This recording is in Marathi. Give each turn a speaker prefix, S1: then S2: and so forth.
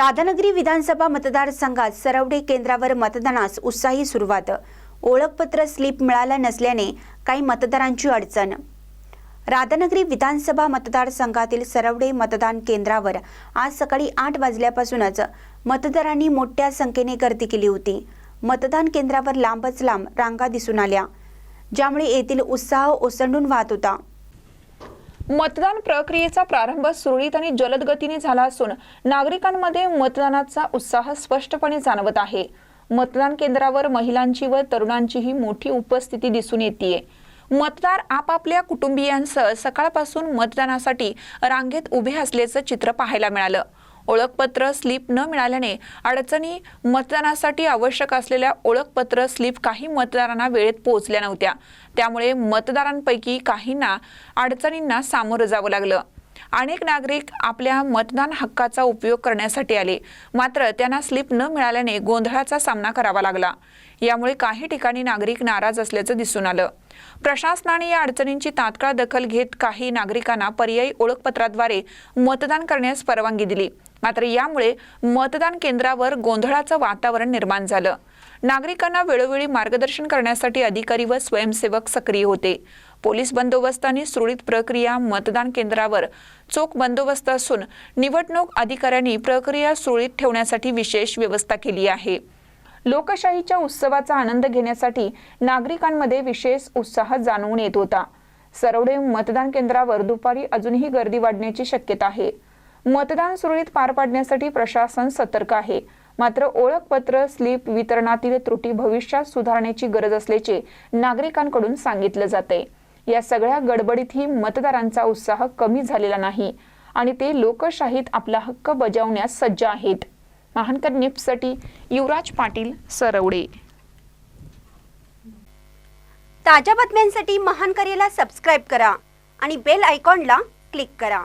S1: राधानगरी विधानसभा मतदारसंघात सरवडे केंद्रावर मतदानास उत्साही सुरुवात. ओळखपत्र स्लिप मिळालं नसल्याने काही मतदारांची अडचण. राधानगरी विधानसभा मतदारसंघातील सरवडे मतदान केंद्रावर आज सकाळी आठ वाजल्यापासूनच मतदारांनी मोठ्या संख्येने गर्दी केली होती. मतदान केंद्रावर लांबच लांब रांगा दिसून आल्या. ज्यामुळे येथील उत्साह ओसंडून वाहत होता.
S2: मतदान प्रक्रियेचा प्रारंभ सुरळीत आणि जलद गतीने झाला असून नागरिकांमध्ये मतदानाचा उत्साह स्पष्टपणे जाणवत आहे. मतदान केंद्रावर महिलांची व तरुणांचीही मोठी उपस्थिती दिसून येते मतदार आपापल्या कुटुंबियांसह सकाळपासून मतदानासाठी रांगेत उभे असल्याचं चित्र पाहायला मिळालं. ओळखपत्र स्लिप न मिळाल्याने अडचणी मतदानासाठी आवश्यक असलेल्या ओळखपत्र स्लिप काही मतदारांना वेळेत पोहोचल्या नव्हत्या. त्यामुळे मतदारांपैकी काहींना अडचणींना सामोरं जावं लागलं. अनेक नागरिक आपल्या मतदान हक्काचा उपयोग करण्यासाठी आले. मात्र त्यांना स्लिप न मिळाल्याने गोंधळाचा सामना करावा लागला. यामुळे काही ठिकाणी नागरिक नाराज असल्याचं दिसून आलं. प्रशासनाने या अडचणींची तात्काळ दखल घेत काही नागरिकांना पर्यायी ओळखपत्राद्वारे मतदान करण्यास परवानगी दिली. मात्र यामुळे मतदान केंद्रावर गोंधळाचं वातावरण निर्माण झालं. नागरिकांना वेळोवेळी मार्गदर्शन करण्यासाठी अधिकारी व स्वयंसेवक सक्रिय होते. पोलीस बंदोबस्ताने सुरळीत प्रक्रिया मतदान केंद्रावर चोख बंदोबस्त असून निवडणूक अधिकाऱ्यांनी प्रक्रिया सुरळीत ठेवण्यासाठी विशेष व्यवस्था केली आहे. लोकशाहीच्या उत्सवाचा आनंद घेण्यासाठी नागरिकांमध्ये विशेष उत्साह जाणवून येत होता. सरवडे मतदान केंद्रावर दुपारी अजूनही गर्दी वाढण्याची शक्यता आहे. मतदान सुरळीत पार पाडण्यासाठी प्रशासन सतर्क आहे. मात्र ओळखपत्र स्लिप वितरणातील त्रुटी भविष्यात सुधारण्याची गरज असल्याचे नागरिकांकडून सांगितलं जाते या सगळ्या गडबडीतही मतदारांचा उत्साह कमी झालेला नाही आणि ते लोकशाहीत आपला हक्क बजावण्यास सज्ज आहेत. महानकर निफ्टसाठी युवराज पाटील सरवडे.
S1: ताज्या बातम्यांसाठी महानकरेला सबस्क्राईब करा आणि बेल आयकॉनला क्लिक करा.